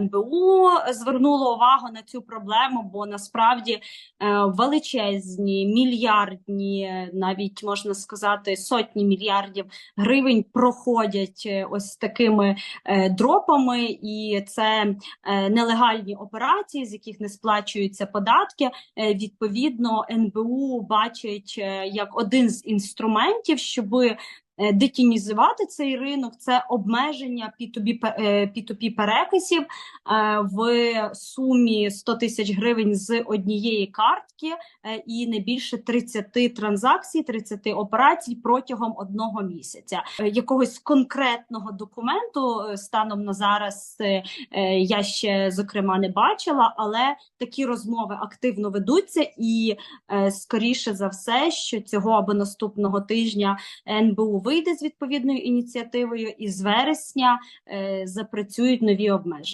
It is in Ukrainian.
НБУ звернуло увагу на цю проблему, бо насправді е, величезні, мільярдні, навіть можна сказати, сотні мільярдів гривень проходять е, ось такими е, дропами, і це нелегальні операції, з яких не сплачуються податки. Відповідно, НБУ бачить як один з інструментів, щоби детінізувати цей ринок, це обмеження P2B, пе- е, P2P перекисів е, в сумі 100 тисяч гривень з однієї картки е, і не більше 30 транзакцій, 30 операцій протягом одного місяця. Е, Якогось конкретного документу е, станом на зараз е, е, я ще зокрема не бачила, але такі розмови активно ведуться, і е, скоріше за все, що цього або наступного тижня НБУ вийде з відповідною ініціативою, і з вересня е, запрацюють нові обмеження.